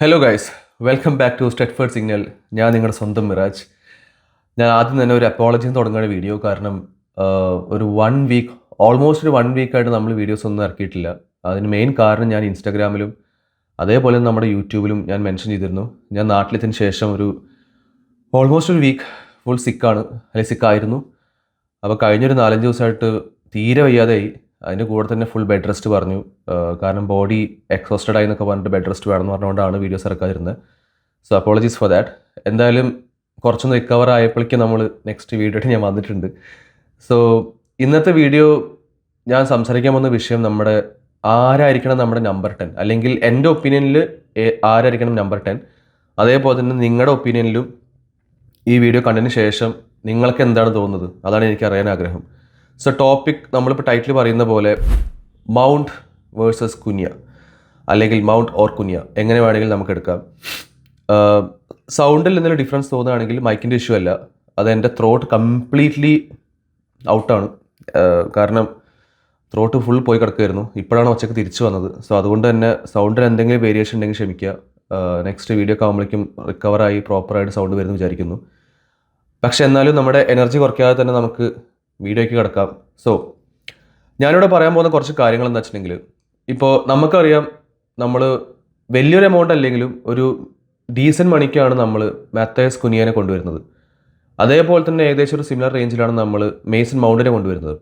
Hello guys welcome back to Stretford signal ഞാൻ നിങ്ങളുടെ സ്വന്തം മിറാജ്. ഞാൻ ആദ്യം തന്നെ ഒരു അപ്പോളജിന്ന് തുടങ്ങുന്ന വീഡിയോ കാരണം ഒരു വൺ വീക്ക് ഓൾമോസ്റ്റ് ഒരു വൺ വീക്കായിട്ട് നമ്മൾ വീഡിയോസ് ഒന്നും ഇറക്കിയിട്ടില്ല. അതിന് മെയിൻ കാരണം ഞാൻ ഇൻസ്റ്റാഗ്രാമിലും അതേപോലെ നമ്മുടെ യൂട്യൂബിലും ഞാൻ മെൻഷൻ ചെയ്തിരുന്നു. ഞാൻ നാട്ടിലെത്തിന് ശേഷം ഒരു ഓൾമോസ്റ്റ് ഒരു വീക്ക് ഫുൾ സിക്കാണ് അല്ലെങ്കിൽ സിക്കായിരുന്നു അപ്പോൾ കഴിഞ്ഞൊരു നാലഞ്ച് ദിവസമായിട്ട് തീരെ വയ്യാതെയായി അതിന്റെ കൂടെ തന്നെ ഫുൾ ബെഡ് റെസ്റ്റ് പറഞ്ഞു. കാരണം ബോഡി എക്സോസ്റ്റഡ് ആയി എന്നൊക്കെ പറഞ്ഞിട്ട് ബെഡ് റെസ്റ്റ് വേണമെന്ന് പറഞ്ഞുകൊണ്ടാണ് വീഡിയോസ് ഇറക്കാതിരുന്നത് സോ അപ്പോളജീസ് ഫോർ ദാറ്റ് എന്തായാലും കുറച്ചൊന്ന് റിക്കവർ ആയപ്പോഴേക്കും നമ്മൾ നെക്സ്റ്റ് വീഡിയോ ഞാൻ വന്നിട്ടുണ്ട്. സോ ഇന്നത്തെ വീഡിയോ ഞാൻ സംസാരിക്കാൻ വന്ന വിഷയം നമ്മുടെ ആരായിരിക്കണം നമ്മുടെ നമ്പർ ടെൻ അല്ലെങ്കിൽ എന്റെ ഒപ്പീനിയനിൽ ആരായിരിക്കണം നമ്പർ ടെൻ അതേപോലെ തന്നെ നിങ്ങളുടെ ഒപ്പീനിയനിലും ഈ വീഡിയോ കണ്ടതിന് ശേഷം നിങ്ങൾക്ക് എന്താണ് തോന്നുന്നത്? അതാണ് എനിക്ക് അറിയാൻ ആഗ്രഹം. സോ ടോപ്പിക് നമ്മളിപ്പോൾ ടൈറ്റിൽ പറയുന്ന പോലെ മൗണ്ട് വേഴ്സസ് കുനിയ അല്ലെങ്കിൽ മൗണ്ട് ഓർ കുനിയ എങ്ങനെ വേണമെങ്കിലും നമുക്ക് എടുക്കാം. സൗണ്ടിൽ എന്തെങ്കിലും ഡിഫറൻസ് തോന്നുകയാണെങ്കിൽ മൈക്കിന്റെ ഇഷ്യൂ അല്ല. അത് എന്റെ ത്രോട്ട് കംപ്ലീറ്റ്ലി ഔട്ടാണ് കാരണം ത്രോട്ട് ഫുൾ പോയി കിടക്കുമായിരുന്നു ഇപ്പോഴാണ് ഒച്ചയ്ക്ക് തിരിച്ചു വന്നത്. സോ അതുകൊണ്ട് തന്നെ സൗണ്ടിൽ എന്തെങ്കിലും വേരിയേഷൻ ഉണ്ടെങ്കിൽ ക്ഷമിക്കുക. നെക്സ്റ്റ് വീഡിയോ ഒക്കെ ആകുമ്പോഴേക്കും റിക്കവറായി പ്രോപ്പറായിട്ട് സൗണ്ട് വരുമെന്ന് വിചാരിക്കുന്നു. പക്ഷേ എന്നാലും നമ്മുടെ എനർജി കുറയ്ക്കാതെ തന്നെ നമുക്ക് വീഡിയോയ്ക്ക് കിടക്കാം. സോ ഞാനിവിടെ പറയാൻ പോകുന്ന കുറച്ച് കാര്യങ്ങൾ എന്താ വെച്ചിട്ടുണ്ടെങ്കിൽ ഇപ്പോൾ നമുക്കറിയാം നമ്മൾ വലിയൊരു എമൗണ്ട് അല്ലെങ്കിലും ഒരു ഡീസൻ മണിക്കാണ് നമ്മൾ മാത്തേസ് കുനിയനെ കൊണ്ടുവരുന്നത്. അതേപോലെ തന്നെ ഏകദേശം ഒരു സിമിലർ റേഞ്ചിലാണ് നമ്മൾ മേസൺ മൗണ്ടിനെ കൊണ്ടുവരുന്നത്.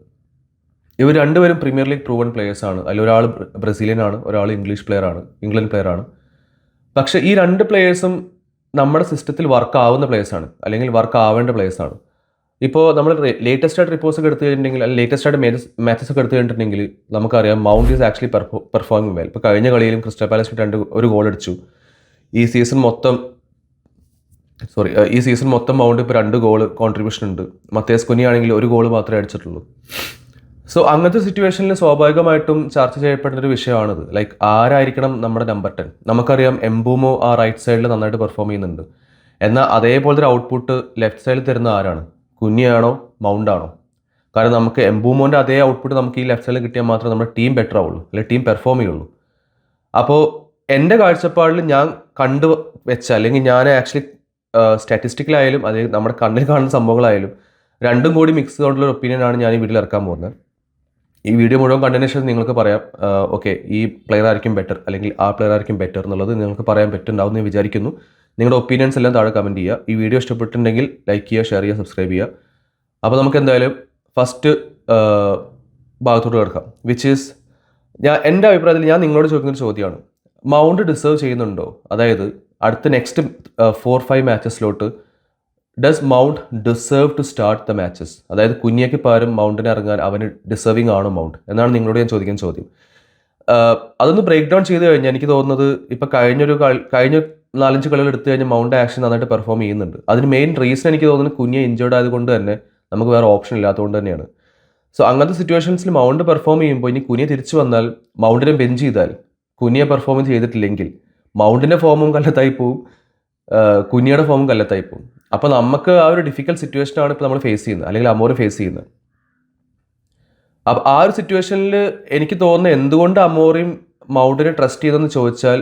ഇവർ രണ്ടുപേരും പ്രീമിയർ ലീഗ് പ്രൂവൺ പ്ലേയേഴ്സ് ആണ്. അതിൽ ഒരാൾ ബ്രസീലിയൻ ആണ് ഒരാൾ ഇംഗ്ലീഷ് പ്ലെയർ ആണ് ഇംഗ്ലണ്ട് പ്ലെയർ ആണ്. പക്ഷേ ഈ രണ്ട് പ്ലെയേഴ്സും നമ്മുടെ സിസ്റ്റത്തിൽ വർക്ക് ആവുന്ന പ്ലേയേഴ്സ് ആണ്. അല്ലെങ്കിൽ വർക്ക് ആവേണ്ട പ്ലേയേഴ്സ് ആണ്. ഇപ്പോൾ നമ്മൾ ലേറ്റസ്റ്റ് ആയിട്ട് റിപ്പോർട്ട്സ് ഒക്കെ എടുത്തു കഴിഞ്ഞിട്ടുണ്ടെങ്കിൽ അല്ലെങ്കിൽ ലേറ്റസ്റ്റ് ആയിട്ട് മാച്ചസ് ഒക്കെ എടുത്തു കഴിഞ്ഞിട്ടുണ്ടെങ്കിൽ നമുക്കറിയാം Mount is actually performing well ഇപ്പോൾ കഴിഞ്ഞ കളിയിലും ക്രിസ്റ്റൽ പാലസ് രണ്ട് ഒരു ഗോൾ അടിച്ചു. ഈ സീസൺ മൊത്തം സോറി ഈ സീസൺ മൊത്തം മൗണ്ട് ഇപ്പോൾ രണ്ട് ഗോൾ കോൺട്രിബ്യൂഷൻ ഉണ്ട്. മത്തേസ് കുനി ആണെങ്കിൽ ഒരു ഗോൾ മാത്രമേ അടിച്ചിട്ടുള്ളൂ. സോ അങ്ങനത്തെ സിറ്റുവേഷനിൽ സ്വാഭാവികമായിട്ടും ചർച്ച ചെയ്യപ്പെടുന്ന ഒരു വിഷയമാണിത്. ലൈക്ക് ആരായിരിക്കണം നമ്മുടെ നമ്പർ ടെൻ നമുക്കറിയാം എംബൂമോ ആ റൈറ്റ് സൈഡിൽ നന്നായിട്ട് പെർഫോം ചെയ്യുന്നുണ്ട്. എന്നാൽ അതേപോലത്തെ ഒരു ഔട്ട്പുട്ട് ലെഫ്റ്റ് സൈഡിൽ തരുന്ന ആരാണ്? കുഞ്ഞിയാണോ മൗണ്ടാണോ? കാരണം നമുക്ക് എംബൂമോന്റെ അതേ ഔട്ട്പുട്ട് നമുക്ക് ഈ ലെഫ്റ്റ് സൈഡിൽ കിട്ടിയാൽ മാത്രമേ നമ്മുടെ ടീം ബെറ്റർ ആവുള്ളൂ അല്ലെങ്കിൽ ടീം പെർഫോം ചെയ്യുള്ളൂ. അപ്പോൾ എന്റെ കാഴ്ചപ്പാടിൽ ഞാൻ കണ്ടു വെച്ച അല്ലെങ്കിൽ ഞാൻ ആക്ച്വലി സ്റ്റാറ്റിസ്റ്റിക്കലായാലും അത് നമ്മുടെ കണ്ണിൽ കാണുന്ന സംഭവങ്ങളായാലും രണ്ടും കൂടി മിക്സ് ചെയ്തുകൊണ്ടുള്ള ഒരു ഒപ്പീനിയനാണ് ഞാൻ ഈ വീട്ടിൽ ഇറക്കാൻ പോകുന്നത്. ഈ വീഡിയോ മുഴുവൻ കണ്ടതിന് ശേഷം നിങ്ങൾക്ക് പറയാം ഓക്കെ ഈ പ്ലെയർ ആയിരിക്കും ബെറ്റർ അല്ലെങ്കിൽ ആ പ്ലെയർ ആയിരിക്കും ബെറ്റർ എന്നുള്ളത് നിങ്ങൾക്ക് പറയാൻ പറ്റുന്നുണ്ടാവും എന്ന് വിചാരിക്കുന്നു. നിങ്ങളുടെ ഒപ്പീനിയൻസ് എല്ലാം താഴെ കമന്റ് ചെയ്യുക. ഈ വീഡിയോ ഇഷ്ടപ്പെട്ടിട്ടുണ്ടെങ്കിൽ ലൈക്ക് ചെയ്യുക ഷെയർ ചെയ്യുക സബ്സ്ക്രൈബ് ചെയ്യുക. അപ്പോൾ നമുക്ക് എന്തായാലും ഫസ്റ്റ് ഭാഗത്തോട്ട് കിടക്കാം വിച്ച് ഈസ് ഞാൻ എന്റെ അഭിപ്രായത്തിൽ ഞാൻ നിങ്ങളോട് ചോദിക്കുന്നൊരു ചോദ്യമാണ്. മൗണ്ട് ഡിസേർവ് ചെയ്യുന്നുണ്ടോ? അതായത് അടുത്ത next four five മാച്ചസിലോട്ട് does Mount deserve to start the matches അതായത് കുഞ്ഞിയ്ക്ക് പകരം മൗണ്ടിനെ ഇറങ്ങാൻ അവന് ഡിസേർവിങ് ആണോ മൗണ്ട് എന്നാണ് നിങ്ങളോട് ഞാൻ ചോദിക്കുന്ന ചോദ്യം. അതൊന്ന് ബ്രേക്ക് ഡൗൺ ചെയ്ത് കഴിഞ്ഞാൽ എനിക്ക് തോന്നുന്നത് ഇപ്പം കഴിഞ്ഞൊരു കഴിഞ്ഞ നാലഞ്ച് കളികൾ എടുത്തു കഴിഞ്ഞാൽ മൗണ്ട് ആക്ഷൻ നന്നായിട്ട് പെർഫോം ചെയ്യുന്നുണ്ട്. അതിന് മെയിൻ റീസൺ എനിക്ക് തോന്നുന്നത് കുഞ്ഞെ ഇഞ്ചേർഡ് ആയതുകൊണ്ട് തന്നെ നമുക്ക് വേറെ ഓപ്ഷൻ ഇല്ലാത്തതുകൊണ്ട് തന്നെയാണ്. സോ അങ്ങനത്തെ സിറ്റുവേഷൻസിൽ മൗണ്ട് പെർഫോം ചെയ്യുമ്പോൾ ഇനി കുനിയെ തിരിച്ചു വന്നാൽ മൗണ്ടിനെ ബെഞ്ച് ചെയ്താൽ കുനിയെ പെർഫോം ചെയ്തിട്ടില്ലെങ്കിൽ മൗണ്ടിന്റെ ഫോമും കല്ലത്തായി പോവും കുനിയുടെ ഫോമും കല്ലത്തായി പോവും. അപ്പോൾ നമുക്ക് ആ ഒരു ഡിഫിക്കൽട്ട് സിറ്റുവേഷനാണ് ഇപ്പോൾ നമ്മൾ ഫേസ് ചെയ്യുന്നത് അല്ലെങ്കിൽ അമോറ് ഫേസ് ചെയ്യുന്നത്. അപ്പം ആ ഒരു സിറ്റുവേഷനിൽ എനിക്ക് തോന്നുന്നത് എന്തുകൊണ്ട് അമോറിയും മൗണ്ടിനെ ട്രസ്റ്റ് ചെയ്തെന്ന് ചോദിച്ചാൽ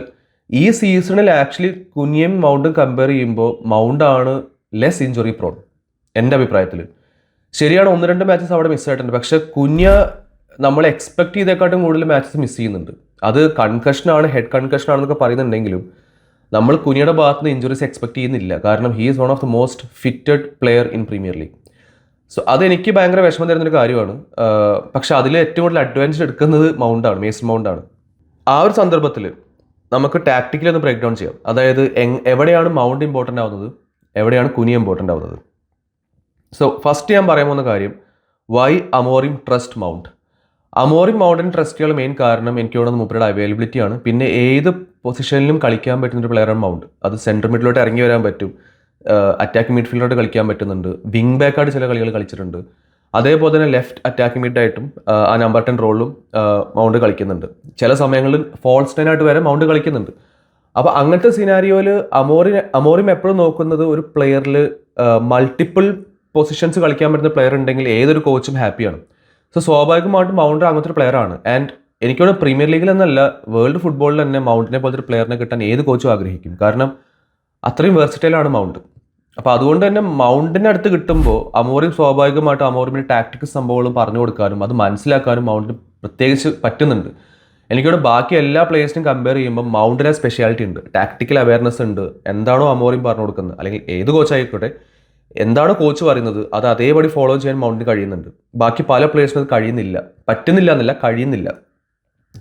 ഈ സീസണിൽ ആക്ച്വലി കുനിയും മൗണ്ടും കമ്പയർ ചെയ്യുമ്പോൾ മൗണ്ടാണ് ലെസ് ഇഞ്ചുറി പ്രോൺ എന്റെ അഭിപ്രായത്തിൽ. ശരിയാണ് ഒന്ന് രണ്ട് മാച്ചസ് അവിടെ മിസ്സായിട്ടുണ്ട് പക്ഷേ കുഞ്ഞ നമ്മൾ എക്സ്പെക്ട് ചെയ്തേക്കാട്ടും കൂടുതൽ മാച്ചസ് മിസ് ചെയ്യുന്നുണ്ട്. അത് കൺകഷനാണ് ഹെഡ് കൺകഷനാണെന്നൊക്കെ പറയുന്നുണ്ടെങ്കിലും നമ്മൾ കുനിയുടെ ഭാഗത്ത് നിന്ന് ഇഞ്ചുറീസ് എക്സ്പെക്ട് ചെയ്യുന്നില്ല. കാരണം he is one of the most fitted player in Premier League so അതെനിക്ക് ഭയങ്കര വിഷമം തരുന്നൊരു കാര്യമാണ്. പക്ഷെ അതിൽ ഏറ്റവും കൂടുതൽ അഡ്വാൻസ് എടുക്കുന്നത് മൗണ്ടാണ് മേസ് മൗണ്ടാണ് ആ ഒരു സന്ദർഭത്തിൽ നമുക്ക് ടാക്ടിക്കലി ഒന്ന് ബ്രേക്ക് ഡൗൺ ചെയ്യാം. അതായത് എവിടെയാണ് മൗണ്ട് ഇമ്പോർട്ടന്റ് ആവുന്നത്? എവിടെയാണ് കുനി ഇമ്പോർട്ടന്റ് ആവുന്നത്? സോ ഫസ്റ്റ് ഞാൻ പറയാൻ പോകുന്ന കാര്യം why Amorim trust Mount Amorim mountain ട്രസ്റ്റുകൾ മെയിൻ കാരണം എനിക്ക് തോന്നുന്നത് മൂപ്പരുടെ അവൈലബിലിറ്റി ആണ്. പിന്നെ ഏത് പൊസിഷനിലും കളിക്കാൻ പറ്റുന്ന ഒരു പ്ലെയറാണ് മൗണ്ട് അത് സെൻട്രൽ മിഡിലോട്ട് ഇറങ്ങി വരാൻ പറ്റും. അറ്റാക്കിംഗ് മിഡ്ഫീൽഡിലോട്ട് കളിക്കാൻ പറ്റുന്നുണ്ട്. വിങ് ബാക്കായിട്ട് ചില കളികൾ കളിച്ചിട്ടുണ്ട്. അതേപോലെ തന്നെ ലെഫ്റ്റ് അറ്റാക്കിംഗ് മിഡ് ആയിട്ടും ആ നമ്പർ ടെൻ റോളിലും മൗണ്ട് കളിക്കുന്നുണ്ട്. ചില സമയങ്ങളിൽ ഫോൾസ് ടെനായിട്ട് വരെ മൗണ്ട് കളിക്കുന്നുണ്ട്. അപ്പോൾ അങ്ങനത്തെ സിനാരിയോയിൽ അമോറി അമോറിം എപ്പോഴും നോക്കുന്നത് ഒരു പ്ലെയറിൽ മൾട്ടിപ്പിൾ പൊസിഷൻസ് കളിക്കാൻ പറ്റുന്ന പ്ലെയർ ഉണ്ടെങ്കിൽ ഏതൊരു കോച്ചും ഹാപ്പിയാണ് സോ സ്വാഭാവികമായിട്ടും മൗണ്ട് അങ്ങനത്തെ ഒരു പ്ലെയർ ആണ്. ആൻഡ് എനിക്കോട് പ്രീമിയർ ലീഗിൽ എന്നല്ല വേൾഡ് ഫുട്ബോളിൽ തന്നെ മൗണ്ടിനെ പോലത്തെ ഒരു പ്ലെയറിനെ കിട്ടാൻ ഏത് കോച്ചും ആഗ്രഹിക്കും. കാരണം അത്രയും വേർസിറ്റൈലാണ് മൗണ്ട് അപ്പോൾ അതുകൊണ്ട് തന്നെ മൗണ്ടിന്റെ അടുത്ത് കിട്ടുമ്പോൾ അമോറിയും സ്വാഭാവികമായിട്ടും അമോറിമിന് ടാക്ടിക്സ് സംഭവങ്ങളും പറഞ്ഞു കൊടുക്കാനും അത് മനസ്സിലാക്കാനും മൗണ്ടിന് പ്രത്യേകിച്ച് പറ്റുന്നുണ്ട്. എനിക്കോട് ബാക്കി എല്ലാ പ്ലേയേഴ്സിനും കമ്പയർ ചെയ്യുമ്പോൾ മൗണ്ടിന് സ്പെഷ്യാലിറ്റി ഉണ്ട്. ടാക്ടിക്കൽ അവയർനെസ് ഉണ്ട്. എന്താണോ അമോറിയും പറഞ്ഞു കൊടുക്കുന്നത്. അല്ലെങ്കിൽ ഏത് കോച്ചായിക്കോട്ടെ എന്താണോ കോച്ച് പറയുന്നത് അത് അതേപടി ഫോളോ ചെയ്യാൻ മൗണ്ടിന് കഴിയുന്നുണ്ട്. ബാക്കി പല പ്ലേയേഴ്സിനും അത് കഴിയുന്നില്ല. പറ്റുന്നില്ല എന്നല്ല കഴിയുന്നില്ല.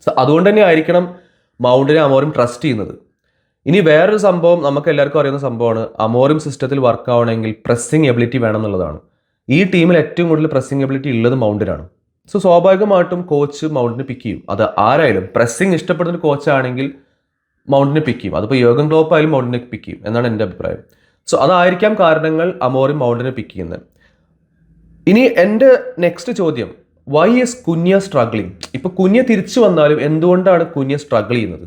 സോ അതുകൊണ്ട് തന്നെ ആയിരിക്കണം മൗണ്ടിനെ അമോറിം ട്രസ്റ്റ് ചെയ്യുന്നത്. ഇനി വേറൊരു സംഭവം നമുക്ക് എല്ലാവർക്കും അറിയുന്ന സംഭവമാണ്. അമോറിം സിസ്റ്റത്തിൽ വർക്ക് ആവണമെങ്കിൽ പ്രസ്സിംഗ് എബിലിറ്റി വേണം എന്നുള്ളതാണ് ഈ ടീമിൽ ഏറ്റവും കൂടുതൽ പ്രസ്സിംഗ് എബിലിറ്റി ഉള്ളത് മൗണ്ടിനാണ് സോ സ്വാഭാവികമായിട്ടും കോച്ച് മൗണ്ടിനെ പിക്ക് ചെയ്യും. അത് ആരായാലും പ്രസ്സിംഗ് ഇഷ്ടപ്പെടുന്ന കോച്ചാണെങ്കിൽ മൗണ്ടിനെ പിക്ക് ചെയ്യും. അതിപ്പോൾ യോഗൻ ക്ലോപ്പ് ആയാലും മൗണ്ടിനെ പിക്ക് ചെയ്യും എന്നാണ് എന്റെ അഭിപ്രായം. സോ അതായിരിക്കാം കാരണങ്ങൾ അമോറിം മൗണ്ടിനെ പിക്ക് ചെയ്യുന്നത്. ഇനി എന്റെ നെക്സ്റ്റ് ചോദ്യം. വൈ ഇസ് കുഞ്ഞ സ്ട്രഗ്ലിങ് ഇപ്പൊ കുഞ്ഞ തിരിച്ചു വന്നാലും എന്തുകൊണ്ടാണ് കുഞ്ഞ സ്ട്രഗിൾ ചെയ്യുന്നത്?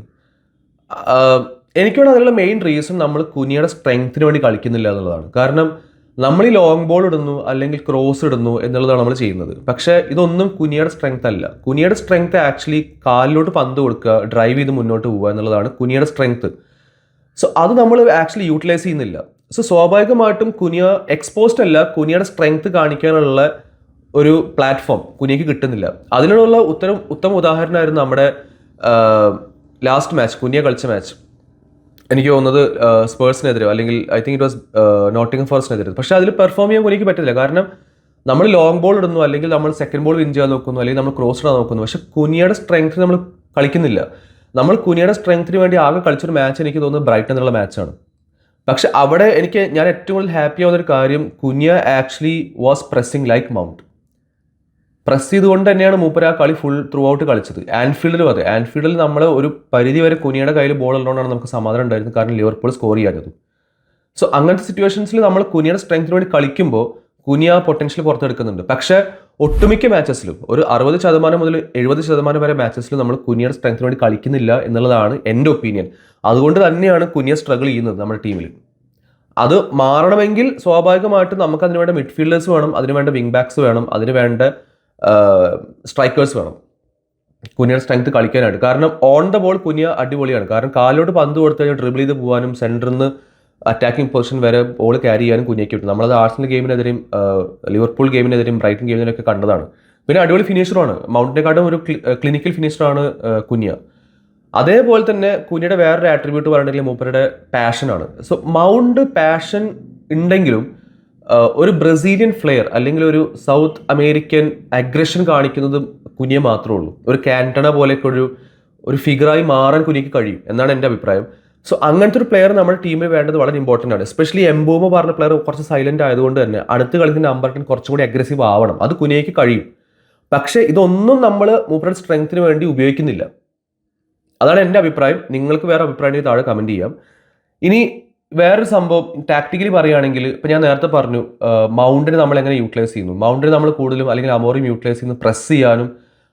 എനിക്കാണ് അതിനുള്ള മെയിൻ റീസൺ നമ്മൾ കുനിയുടെ സ്ട്രെങ്ത്തിന് വേണ്ടി കളിക്കുന്നില്ല എന്നുള്ളതാണ്. കാരണം നമ്മൾ ഈ ലോങ് ബോൾ ഇടുന്നു അല്ലെങ്കിൽ ക്രോസ് ഇടുന്നു എന്നുള്ളതാണ് നമ്മൾ ചെയ്യുന്നത്. പക്ഷേ ഇതൊന്നും കുനിയുടെ സ്ട്രെങ്ത് അല്ല. കുനിയുടെ സ്ട്രെങ്ത് ആക്ച്വലി കാലിലോട്ട് പന്ത് കൊടുക്കുക ഡ്രൈവ് ചെയ്ത് മുന്നോട്ട് പോവുക എന്നുള്ളതാണ് കുനിയുടെ സ്ട്രെങ്ത് സോ അത് നമ്മൾ ആക്ച്വലി യൂട്ടിലൈസ് ചെയ്യുന്നില്ല. സോ സ്വാഭാവികമായിട്ടും കുനിയ എക്സ്പോസ്ഡ് അല്ല കുനിയുടെ സ്ട്രെങ്ത് കാണിക്കാനുള്ള ഒരു പ്ലാറ്റ്ഫോം കുനിയക്ക് കിട്ടുന്നില്ല. അതിനുള്ള ഉത്തരം ഉത്തമ ഉദാഹരണമായിരുന്നു നമ്മുടെ ലാസ്റ്റ് മാച്ച് കുനിയ കളിച്ച മാച്ച് എനിക്ക് തോന്നുന്നത് സ്പേഴ്സിനെതിരെ അല്ലെങ്കിൽ I think it was Nottingham ഫോറസ്റ്റിനെതിരെ. പക്ഷേ അതിൽ പെർഫോം ചെയ്യാൻ എനിക്ക് പറ്റില്ല. കാരണം നമ്മൾ ലോങ് ബോൾ ഇടുന്നു അല്ലെങ്കിൽ നമ്മൾ സെക്കൻഡ് ബോൾ വിൻ ചെയ്യാൻ നോക്കുന്നു അല്ലെങ്കിൽ നമ്മൾ ക്രോസ് ഇടാൻ നോക്കുന്നു. പക്ഷേ കുനിയുടെ സ്ട്രെങ്ത് നമ്മൾ കളിക്കുന്നില്ല. നമ്മൾ കുനിയുടെ സ്ട്രെങ്ത്തിന് വേണ്ടി ആകെ കളിച്ചൊരു മാച്ച് എനിക്ക് തോന്നുന്നത് ബ്രൈറ്റൺ എന്നുള്ള മാച്ചാണ്. പക്ഷെ അവിടെ എനിക്ക് ഞാൻ ഏറ്റവും കൂടുതൽ ഹാപ്പി ആവുന്ന ഒരു കാര്യം Cunha actually was pressing like Mount. Press ചെയ്തുകൊണ്ട് തന്നെയാണ് മൂപ്പര് ആ കളി ഫുൾ ത്രൂ ഔട്ട് കളിച്ചത്. ആൻഫീൽഡിലും അതെ. ആൻഫീൽഡിൽ നമ്മൾ ഒരു പരിധി വരെ കുനിയുടെ കയ്യിൽ ബോൾ ഉള്ളതുകൊണ്ടാണ് നമുക്ക് സമാധാനം ഉണ്ടായിരുന്നത്. കാരണം ലിവർപൂൾ സ്കോർ ചെയ്യാഞ്ഞത് സോ അങ്ങനത്തെ സിറ്റുവേഷൻസിൽ നമ്മൾ കുനിയുടെ സ്ട്രെങ്ത്തിന് വേണ്ടി കളിക്കുമ്പോൾ കുനിയ പൊട്ടൻഷ്യൽ പുറത്തെടുക്കുന്നുണ്ട്. പക്ഷേ ഒട്ടുമിക്ക മാച്ചസിലും ഒരു അറുപത് ശതമാനം മുതൽ എഴുപത് ശതമാനം വരെ മാച്ചസിലും നമ്മൾ കുനിയുടെ സ്ട്രെങ്ത്തിന് വേണ്ടി കളിക്കുന്നില്ല എന്നുള്ളതാണ് എന്റെ ഒപ്പീനിയൻ അതുകൊണ്ട് തന്നെയാണ് കുനിയ സ്ട്രഗിൾ ചെയ്യുന്നത് നമ്മുടെ ടീമിൽ അത് മാറണമെങ്കിൽ സ്വാഭാവികമായിട്ടും നമുക്ക് അതിനുവേണ്ട മിഡ്ഫീൽഡേഴ്സ് വേണം അതിനുവേണ്ട വിങ് ബാക്സ് വേണം അതിന് വേണ്ട സ്ട്രൈക്കേഴ്സ് വേണം. കുനിയുടെ സ്ട്രെങ്ത് കളിക്കാനായിട്ട്. കാരണം ഓൺ ദ ബോൾ കുനിയ അടിപൊളിയാണ്. കാരണം കാലോട്ട് പന്ത് കൊടുത്തു കഴിഞ്ഞാൽ ഡ്രിബിൾ ചെയ്ത് പോകാനും സെന്ററിൽ നിന്ന് അറ്റാക്കിംഗ് പൊസിഷൻ വരെ ബോൾ ക്യാരി ചെയ്യാനും കുനിയയ്ക്ക് കിട്ടും നമ്മളത് ആർസണൽ ഗെയിമിനെതിരെയും ലിവർപൂൾ ഗെയിമിനെതിരെയും ബ്രൈറ്റൺ ഗെയിമിനൊക്കെ കണ്ടതാണ്. പിന്നെ അടിപൊളി ഫിനിഷറാണ് മൗണ്ടിനെക്കാട്ടും ഒരു ക്ലിനിക്കൽ ഫിനിഷറാണ് കുഞ്ഞ അതേപോലെ തന്നെ കുഞ്ഞിയുടെ വേറൊരു ആട്രിബ്യൂട്ട് പറയുകയാണെങ്കിൽ മൂപ്പരുടെ പാഷനാണ് സോ മൗണ്ട് പാഷൻ ഉണ്ടെങ്കിലും ഒരു ബ്രസീലിയൻ ഫ്ലെയർ അല്ലെങ്കിൽ ഒരു സൗത്ത് അമേരിക്കൻ അഗ്രഷൻ കാണിക്കുന്നത് കുനിയെ മാത്രമേ ഉള്ളൂ. ഒരു കാന്റണ പോലെയൊക്കെ ഒരു ഒരു ഫിഗറായി മാറാൻ കുനിക്ക് കഴിയും എന്നാണ് എന്റെ അഭിപ്രായം. സോ അങ്ങനത്തെ ഒരു പ്ലെയർ നമ്മുടെ ടീമിൽ വേണ്ടത് വളരെ ഇമ്പോർട്ടന്റ് ആണ്. എസ്പെഷ്യലി എംബോമ പറഞ്ഞ പ്ലെയർ കുറച്ച് സൈലന്റ് ആയതുകൊണ്ട് തന്നെ അടുത്ത കളിക്കുന്ന നമ്പർ ടെൻ കുറച്ചും കൂടി അഗ്രസീവ് ആവണം. അത് കുനിയയ്ക്ക് കഴിയും. പക്ഷേ ഇതൊന്നും നമ്മൾ മൂപ്പറുടെ സ്ട്രെങ്ത്തിന് വേണ്ടി ഉപയോഗിക്കുന്നില്ല. അതാണ് എന്റെ അഭിപ്രായം. നിങ്ങൾക്ക് വേറെ അഭിപ്രായം താഴെ കമന്റ് ചെയ്യാം. ഇനി വേറൊരു സംഭവം ടാക്ടിക്കലി പറയുകയാണെങ്കിൽ ഇപ്പം ഞാൻ നേരത്തെ പറഞ്ഞു മൗണ്ടിനെ നമ്മൾ എങ്ങനെ യൂട്ടിലൈസ് ചെയ്യുന്നു. മൗണ്ടിനെ നമ്മൾ കൂടുതലും അല്ലെങ്കിൽ അമോറിയും യൂട്ടിലൈസ് ചെയ്യുന്നു പ്രസ് ചെയ്യാനും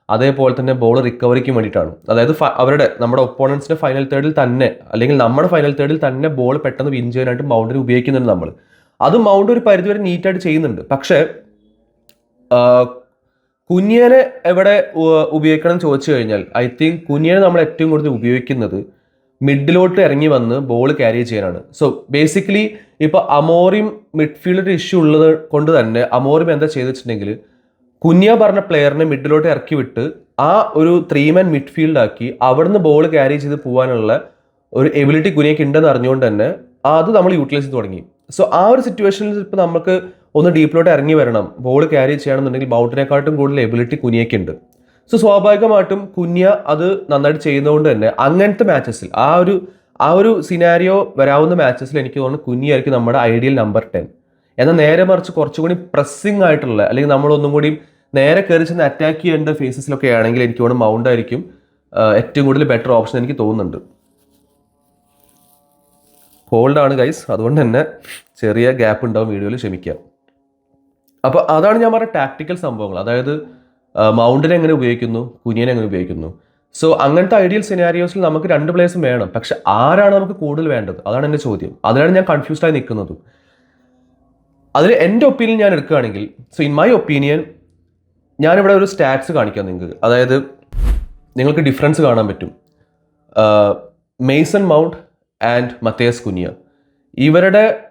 അതേപോലെ തന്നെ ബോൾ റിക്കവറിക്കും വേണ്ടിയിട്ടാണ്. അതായത് അവരുടെ നമ്മുടെ ഒപ്പോണൻസിന്റെ ഫൈനൽ തേർഡിൽ തന്നെ അല്ലെങ്കിൽ നമ്മുടെ ഫൈനൽ തേർഡിൽ തന്നെ ബോൾ പെട്ടെന്ന് വിൻ ചെയ്യാനായിട്ട് മൗണ്ടിനെ ഉപയോഗിക്കുന്നുണ്ട് നമ്മൾ അത് മൗണ്ട് ഒരു പരിധിവരെ നീറ്റായിട്ട് ചെയ്യുന്നുണ്ട്. പക്ഷേ കുഞ്ഞിനെ എവിടെ ഉപയോഗിക്കണം എന്ന് ചോദിച്ചു കഴിഞ്ഞാൽ ഐ തിങ്ക് കുഞ്ഞിയനെ നമ്മൾ ഏറ്റവും കൂടുതൽ ഉപയോഗിക്കുന്നത് മിഡിലോട്ട് ഇറങ്ങി വന്ന് ബോൾ ക്യാരി ചെയ്യാനാണ്. സോ ബേസിക്കലി ഇപ്പോൾ അമോറിയും മിഡ്ഫീൽഡ് ഇഷ്യൂ ഉള്ളത് കൊണ്ട് തന്നെ അമോറിയും എന്താ ചെയ്തു വെച്ചിട്ടുണ്ടെങ്കിൽ കുഞ്ഞ പറഞ്ഞ പ്ലെയറിനെ മിഡിലോട്ട് ഇറക്കി വിട്ട് ആ ഒരു ത്രീ മാൻ മിഡ്ഫീൽഡ് ആക്കി അവിടുന്ന് ബോൾ ക്യാരി ചെയ്ത് പോകാനുള്ള ഒരു എബിലിറ്റി കുനിയക്ക് ഉണ്ടെന്ന് അറിഞ്ഞുകൊണ്ട് തന്നെ അത് നമ്മൾ യൂട്ടിലൈസ് ചെയ്ത് തുടങ്ങി. സോ ആ ഒരു സിറ്റുവേഷനിൽ ഇപ്പോൾ നമുക്ക് ഒന്ന് ഡീപ്പിലോട്ട് ഇറങ്ങി വരണം. ബോൾ ക്യാരി ചെയ്യണമെന്നുണ്ടെങ്കിൽ ബൗട്ടിനെക്കാട്ടും കൂടുതൽ എബിലിറ്റി കുനിയക്കുണ്ട് സോ സ്വാഭാവികമായിട്ടും കുഞ്ഞ അത് നന്നായിട്ട് ചെയ്യുന്നതുകൊണ്ട് തന്നെ അങ്ങനത്തെ മാച്ചസിൽ ആ ഒരു ആ ഒരു സിനാരിയോ വരാവുന്ന മാച്ചസിൽ എനിക്ക് തോന്നുന്നു കുഞ്ഞിയായിരിക്കും നമ്മുടെ ഐഡിയൽ നമ്പർ ടെൻ എന്നാൽ നേരെ മറിച്ച് കുറച്ചും കൂടി പ്രസ്സിംഗ് ആയിട്ടുള്ള അല്ലെങ്കിൽ നമ്മളൊന്നും കൂടി നേരെ കയറി ചെന്ന് അറ്റാക്ക് ചെയ്യേണ്ട ഫേസസിലൊക്കെ ആണെങ്കിൽ എനിക്ക് തോന്നുന്നു മൗണ്ട് ആയിരിക്കും ഏറ്റവും കൂടുതൽ ബെറ്റർ ഓപ്ഷൻ എനിക്ക് തോന്നുന്നുണ്ട്. ആണ് ഗൈസ് അതുകൊണ്ട് തന്നെ ചെറിയ ഗ്യാപ്പ് ഉണ്ടാവും വീഡിയോയിൽ ക്ഷമിക്കാം അപ്പോൾ അതാണ് ഞാൻ പറഞ്ഞ ടാക്ടിക്കൽ സംഭവങ്ങൾ. അതായത് മൗണ്ടിനെ എങ്ങനെ ഉപയോഗിക്കുന്നു? കുനിയനെ എങ്ങനെ ഉപയോഗിക്കുന്നു? സോ അങ്ങനത്തെ ഐഡിയൽ സിനാരിയോസിൽ നമുക്ക് രണ്ട് പ്ലേസും വേണം. പക്ഷെ ആരാണ് നമുക്ക് കൂടുതൽ വേണ്ടത്? അതാണ് എന്റെ ചോദ്യം. അതിനാണ് ഞാൻ കൺഫ്യൂസ്ഡ് ആയി നിൽക്കുന്നത്. അതിൽ എന്റെ ഒപ്പീനിയൻ ഞാൻ എടുക്കുകയാണെങ്കിൽ സോ ഇൻ മൈ ഒപ്പീനിയൻ ഞാനിവിടെ ഒരു സ്റ്റാറ്റ്സ് കാണിക്കാം നിങ്ങൾക്ക്. അതായത് നിങ്ങൾക്ക് ഡിഫറൻസ് കാണാൻ പറ്റും. Mason Mount and Matheus Cunha ഇവരുടെ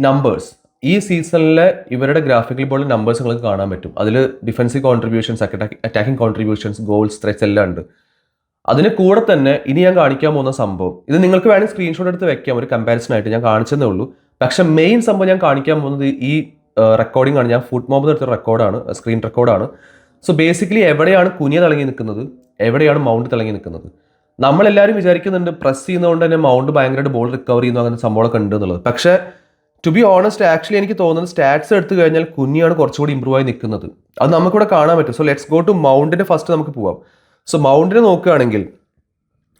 നമ്പേഴ്സ് ഈ സീസണിലെ ഇവരുടെ ഗ്രാഫിക്കൽ ബോളിൽ നമ്പേഴ്സ് നിങ്ങൾക്ക് കാണാൻ പറ്റും. അതിൽ defensive contributions attacking contributions goals threats എല്ലാം ഉണ്ട്. അതിന് കൂടെ തന്നെ ഇനി ഞാൻ കാണിക്കാൻ പോകുന്ന സംഭവം. ഇത് നിങ്ങൾക്ക് വേണമെങ്കിൽ സ്ക്രീൻഷോട്ട് എടുത്ത് വെക്കാം. ഒരു കമ്പാരിസൺ ആയിട്ട് ഞാൻ കാണിച്ചതേ ഉള്ളൂ. പക്ഷേ മെയിൻ സംഭവം ഞാൻ കാണിക്കാൻ പോകുന്നത് ഈ റെക്കോർഡിംഗ് ആണ്. ഞാൻ ഫുഡ് മോബ് എടുത്ത റെക്കോർഡാണ് സ്ക്രീൻ റെക്കോർഡാണ് സോ ബേസിക്കലി എവിടെയാണ് കുനിയ തിളങ്ങി നിൽക്കുന്നത്? എവിടെയാണ് മൗണ്ട് തിളങ്ങി നിൽക്കുന്നത്? നമ്മളെല്ലാവരും വിചാരിക്കുന്നുണ്ട് പ്രസ് ചെയ്യുന്നതുകൊണ്ട് തന്നെ മൗണ്ട് ഭയങ്കരമായിട്ട് ബോൾ റിക്കവർ ചെയ്യുന്നു അങ്ങനെ സംഭവമൊക്കെ ഉണ്ട് എന്നുള്ളത്. പക്ഷേ ടു ബി ഓണസ്റ്റ് ആക്ച്വലി എനിക്ക് തോന്നുന്നത് സ്റ്റാറ്റ്സ് എടുത്തു കഴിഞ്ഞാൽ കുഞ്ഞിയാണ് കുറച്ചുകൂടി ഇമ്പ്രൂവ് ആയി നിൽക്കുന്നത്. അത് നമുക്കിവിടെ കാണാൻ പറ്റും. സോ ലെറ്റ്സ് ഗോ ടു മൗണ്ടിന്റെ ഫസ്റ്റ് നമുക്ക് പോവാം. സോ മൗണ്ടിനെ നോക്കുകയാണെങ്കിൽ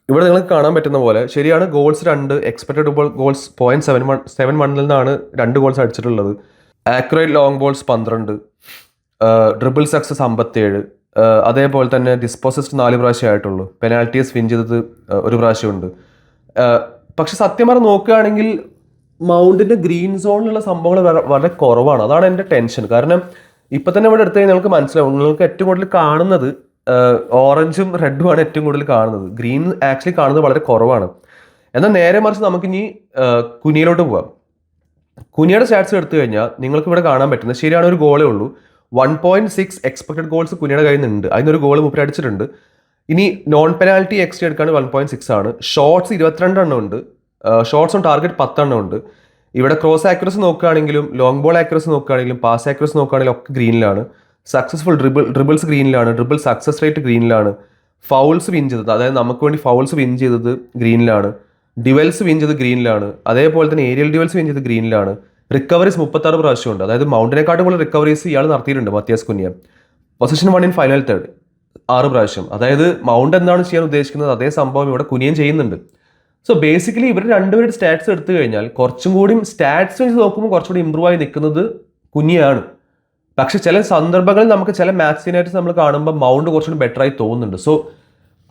ഇവിടെ നിങ്ങൾക്ക് കാണാൻ പറ്റുന്ന പോലെ ശരിയാണ് ഗോൾസ് രണ്ട് expected ball goals point seven one seven വണ്ണിൽ നിന്നാണ് രണ്ട് ഗോൾസ് അടിച്ചിട്ടുള്ളത്. ആക്യുറേറ്റ് ലോങ് ബോൾസ് പന്ത്രണ്ട് ഡ്രിബിൾ സക്സസ് അമ്പത്തേഴ് അതേപോലെ തന്നെ ഡിസ്പോസിസ്റ്റ് നാല് പ്രാവശ്യം ആയിട്ടുള്ളൂ. പെനാൽറ്റീസ് വിൻ ചെയ്തത് ഒരു പ്രാവശ്യമുണ്ട് പക്ഷെ സത്യം പറഞ്ഞ് നോക്കുകയാണെങ്കിൽ മൗണ്ടിന്റെ ഗ്രീൻ സോണിലുള്ള സംഭവങ്ങൾ വളരെ- കുറവാണ്. അതാണ് എന്റെ ടെൻഷൻ. കാരണം ഇപ്പം തന്നെ ഇവിടെ എടുത്തു കഴിഞ്ഞാൽ നിങ്ങൾക്ക് മനസ്സിലാവും. നിങ്ങൾക്ക് ഏറ്റവും കൂടുതൽ കാണുന്നത് ഓറഞ്ചും റെഡുമാണ് ഏറ്റവും കൂടുതൽ കാണുന്നത്. ഗ്രീൻ ആക്ച്വലി കാണുന്നത് വളരെ കുറവാണ്. എന്നാൽ നേരെ മറിച്ച് നമുക്കിനി കുനിയിലോട്ട് പോവാം. കുനിയുടെ സ്റ്റാറ്റ്സ് എടുത്തു കഴിഞ്ഞാൽ നിങ്ങൾക്ക് ഇവിടെ കാണാൻ പറ്റുന്നത് ശരിയാണ് ഒരു ഗോളേ ഉള്ളൂ. One point six expected goals കുനിയുടെ കയ്യിൽ നിന്നുണ്ട്. അതിനൊരു ഗോൾ മുപ്പര് അടിച്ചിട്ടുണ്ട്. ഇനി നോൺ പെനാൽറ്റി എക്സ്ട്രാ എടുക്കാണ് വൺ പോയിന്റ് സിക്സ് ആണ്. ഷോട്ട്സ് ഇരുപത്തിരണ്ട് എണ്ണം ഉണ്ട്. ഷോർട്സ് ടാർഗറ്റ് പത്തെണ്ണം ഉണ്ട്. ഇവിടെ ക്രോസ് ആക്യുറസ് നോക്കുകയാണെങ്കിലും ലോങ് ബോൾ ആക്യുറസ് നോക്കുകയാണെങ്കിലും പാസ് ആക്യുറസ് നോക്കുകയാണെങ്കിലും ഒക്കെ ഗ്രീനിലാണ്. സക്സസ്ഫുൾ ഡ്രിബിൾ ഡ്രിബിൾസ് ഗ്രീനിലാണ് ഡ്രിബിൾ സക്സസ് റേറ്റ് ഗ്രീനിലാണ്. ഫൗൾസ് വിൻ ചെയ്തത് അതായത് നമുക്ക് വേണ്ടി ഫൗൾസ് വിൻ ചെയ്തത് ഗ്രീനിലാണ്. ഡിവൽസ് വിൻ ചെയ്തത് ഗ്രീനിലാണ്. അതേപോലെ തന്നെ ഏരിയൽ ഡിവൽസ് വിൻ ചെയ്തത് ഗ്രീനിലാണ്. റിക്കവറീസ് മുപ്പത്താറ് പ്രാവശ്യമുണ്ട് അതായത് മൗണ്ടിനെക്കാട്ടും കൂടുതൽ റിക്കവറീസ് ഇയാൾ നടത്തിയിട്ടുണ്ട് Matheus Cunha. Possession won in final third ആറ് പ്രാവശ്യം. അതായത് മൗണ്ട് എന്താണ് ചെയ്യാൻ ഉദ്ദേശിക്കുന്നത് അതേ സംഭവം ഇവിടെ കുനിയൻ ചെയ്യുന്നുണ്ട്. സോ ബേസിക്കലി ഇവർ രണ്ടുപേരുടെ സ്റ്റാറ്റ്സ് എടുത്തു കഴിഞ്ഞാൽ കുറച്ചും കൂടി സ്റ്റാറ്റ്സ് വെച്ച് നോക്കുമ്പോൾ കുറച്ചുകൂടി ഇമ്പ്രൂവ് ആയി നിൽക്കുന്നത് കുഞ്ഞിയാണ്. പക്ഷെ ചില സന്ദർഭങ്ങളിൽ നമുക്ക് ചില മാത്സിനായിട്ട് നമ്മൾ കാണുമ്പോൾ മൗണ്ട് കുറച്ചുകൂടി ബെറ്റർ ആയി തോന്നുന്നുണ്ട്. സോ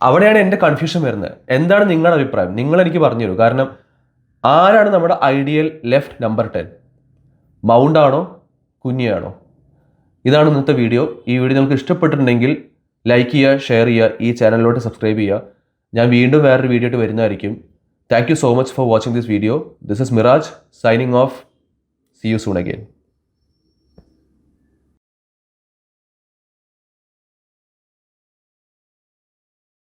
അവിടെയാണ് എന്റെ കൺഫ്യൂഷൻ വരുന്നത്. എന്താണ് നിങ്ങളുടെ അഭിപ്രായം? നിങ്ങൾ എനിക്ക് പറഞ്ഞു തരൂ. കാരണം ആരാണ് നമ്മുടെ ഐഡിയൽ ലെഫ്റ്റ് നമ്പർ ടെൻ മൗണ്ടാണോ കുഞ്ഞിയാണോ? ഇതാണ് ഇന്നത്തെ വീഡിയോ ഈ വീഡിയോ നിങ്ങൾക്ക് ഇഷ്ടപ്പെട്ടിട്ടുണ്ടെങ്കിൽ ലൈക്ക് ചെയ്യുക ഷെയർ ചെയ്യുക ഈ ചാനലിലോട്ട് സബ്സ്ക്രൈബ് ചെയ്യുക. ഞാൻ വീണ്ടും വേറൊരു വീഡിയോ ആയിട്ട് വരുന്നതായിരിക്കും. Thank you so much for watching this video. This is Miraj signing off. See you soon again.